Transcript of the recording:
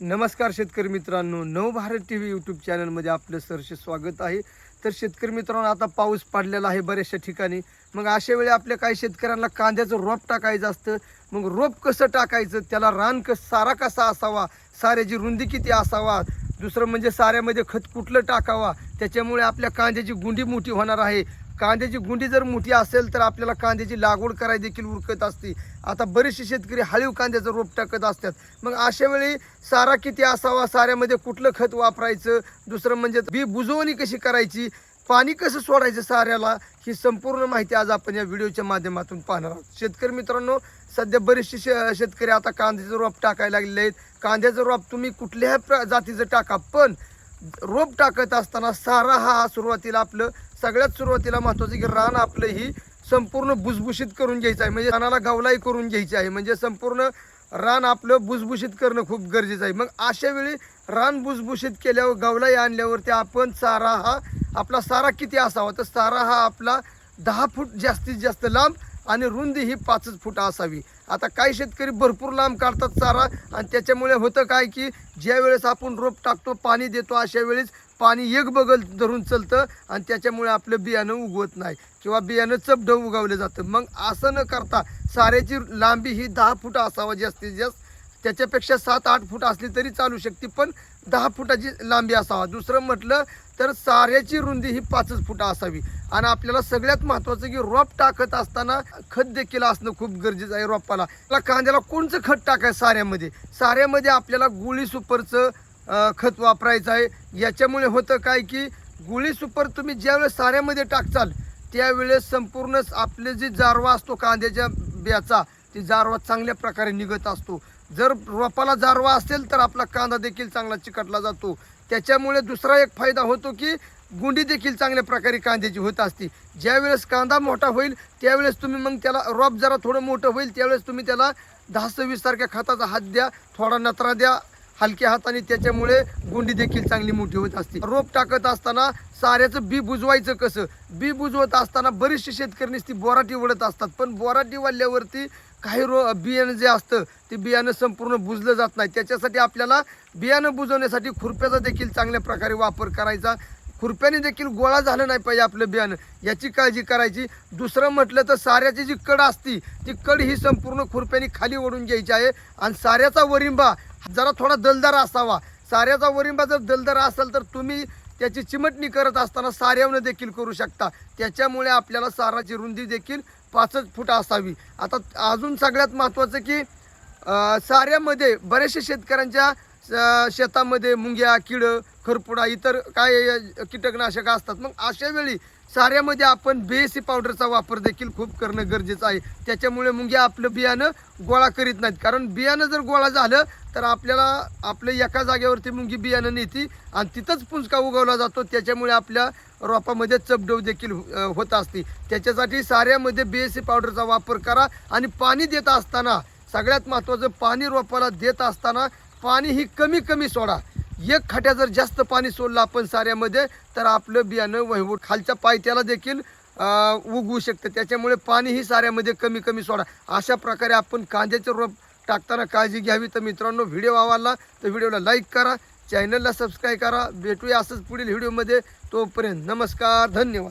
नमस्कार शेतकरी मित्रांनो नवभारत टी व्ही यूट्यूब चॅनलमध्ये आपलं सरसे स्वागत आहे. तर शेतकरी मित्रांनो आता पाऊस पडलेला आहे बऱ्याचशा ठिकाणी. मग अशा वेळी आपल्या काही शेतकऱ्यांना कांद्याचं रोप टाकायचं असतं. मग रोप कसं टाकायचं? त्याला रान कस सारा कसा असावा? साऱ्याची रुंदी किती असावा? दुसरं म्हणजे साऱ्यामध्ये खत कुठलं टाकावा? त्याच्यामुळे आपल्या कांद्याची गुंडी मोठी होणार आहे. कांद्याची गुंडी जर मोठी असेल तर आपल्याला कांद्याची लागवड करायला देखील उरकत असते. आता बरेचसे शेतकरी हळीव कांद्याचं रोप टाकत असतात. मग अशा वेळी सारा किती असावा साऱ्यामध्ये कुठलं खत वापरायचं? दुसरं म्हणजे बी बुजवणी कशी करायची? पाणी कसं सोडायचं साऱ्याला? ही संपूर्ण माहिती आज आपण या व्हिडिओच्या माध्यमातून पाहणार आहोत. शेतकरी मित्रांनो सध्या बरेचसे शे- शेतकरी आता कांद्याचं रोप टाकायला लागलेले आहेत. कांद्याचं रोप तुम्ही कुठल्याही प्र- जातीचं टाका पण रोप टाकत असताना सारा हा सुरुवातीला आपलं सगळ्यात सुरुवातीला महत्वाचं की रान आपलं ही संपूर्ण भुसभुशीत करून घ्यायचं आहे. म्हणजे रानाला गावलाई करून घ्यायची आहे. म्हणजे संपूर्ण रान आपलं भुसभुशीत करणं खूप गरजेचं आहे. मग अशा वेळी रान भुसभुशीत केल्यावर गावलाई आणल्यावरती आपण चारा हा आपला सारा किती असावा? तर सारा हा आपला दहा फूट जास्तीत जास्त लांब आणि रुंदी ही पाचच फूट असावी. आता काही शेतकरी भरपूर लांब काढतात चारा आणि त्याच्यामुळे होतं काय की ज्या वेळेस आपण रोप टाकतो पाणी देतो अशा वेळेस पाणी एक बगल धरून चलतं आणि त्याच्यामुळे आपलं बियाणं उगवत नाही किंवा बियाणं चपड उगवलं जातं. मग असं न करता साऱ्याची लांबी ही दहा फूट असावा जास्तीत जास्त. त्याच्यापेक्षा सात आठ फूट असली तरी चालू शकते पण दहा फुटाची लांबी असावा. दुसरं म्हटलं तर साऱ्याची रुंदी ही पाचच फुट असावी. आणि आपल्याला सगळ्यात महत्त्वाचं की रोप टाकत असताना खत देखील असणं खूप गरजेचं आहे रोपाला. कांद्याला कोणचं खत टाकायचं साऱ्यामध्ये? साऱ्यामध्ये आपल्याला गुळी सुपरचं खत वापरायचं आहे. याच्यामुळे होतं काय की गुळी सुपर तुम्ही ज्यावेळेस साऱ्यामध्ये टाकचाल त्यावेळेस संपूर्ण आपले जे जारवा असतो कांद्याच्या बियाचा ती जारवा चांगल्या प्रकारे निघत असतो. जर रोपाला जारवा असेल तर आपला कांदा देखील चांगला चिकटला जातो. त्याच्यामुळे दुसरा एक फायदा होतो की गुंडी देखील चांगल्या प्रकारे कांद्याची होत असते. ज्यावेळेस कांदा मोठा होईल त्यावेळेस तुम्ही मग त्याला रोप जरा थोडं मोठं होईल त्यावेळेस तुम्ही त्याला दहा सव्वीस सारख्या खताचा हात द्या थोडा नत्रा द्या हलक्या हाताने त्याच्यामुळे गुंडी देखील चांगली मोठी होत असते. रोप टाकत असताना साऱ्याचं बी बुजवायचं कसं? बी बुजवत असताना बरीचशी शेतकरी ती बोराटी वळत असतात. पण बोराटी वाढल्यावरती काही रो बियाणं जे असतं ते बियाणं संपूर्ण बुजलं जात नाही. त्याच्यासाठी आपल्याला बियाणं बुजवण्यासाठी खुरप्याचा देखील चांगल्या प्रकारे वापर करायचा. खुरप्याने देखील गोळा झालं नाही पाहिजे आपलं बियाणं. याची काळजी करायची. दुसरं म्हटलं तर साऱ्याची जी कड असती ती कड ही संपूर्ण खुरप्याने खाली ओढून घ्यायची आहे. आणि साऱ्याचा वरिंबा जरा थोडा दलदार असावा. साऱ्याचा वरिंबा जर दलदार असेल तर तुम्ही त्याची चिमटणी करत असताना साऱ्यावनं देखील करू शकता. त्याच्यामुळे आपल्याला साराची रुंदी देखील पाचच फूट असावी. आता अजून सगळ्यात महत्त्वाचं की साऱ्यामध्ये बऱ्याचशा शेतकऱ्यांच्या शेतामध्ये मुंग्या किडं खरपुडा इतर काय कीटकनाशक असतात. मग अशा वेळी साऱ्यामध्ये आपण बेसी पावडरचा वापर देखील खूप करणं गरजेचं आहे. त्याच्यामुळे मुंग्या आपलं बियाणं गोळा करीत नाहीत. कारण बियाणं जर गोळा झालं तर आपल्याला आपलं एका जागेवरती मुंगी बियाणं नेती आणि तिथंच पुंजका उगवला जातो. त्याच्यामुळे आपल्या रोपामध्ये चपडव देखील होत असते. त्याच्यासाठी साऱ्यामध्ये बी पावडरचा वापर करा आणि पाणी देत असताना सगळ्यात महत्त्वाचं पाणी रोपाला देत असताना पाणी ही कमी कमी सोडा. एक खाट्या जर जास्त पाणी सोडलं आपण साऱ्यामध्ये तर आपलं बियाणं वहिवट खालच्या पायथ्याला देखील उगवू शकतं. त्याच्यामुळे पाणीही साऱ्यामध्ये कमी कमी सोडा. अशा प्रकारे आपण कांद्याचे रोप टाकताना काळजी घ्यावी. तर मित्रांनो व्हिडिओ आवडला तर व्हिडिओला लाईक करा. चॅनलला सबस्क्राईब करा. भेटूया असंच पुढील व्हिडिओमध्ये. तोपर्यंत नमस्कार धन्यवाद.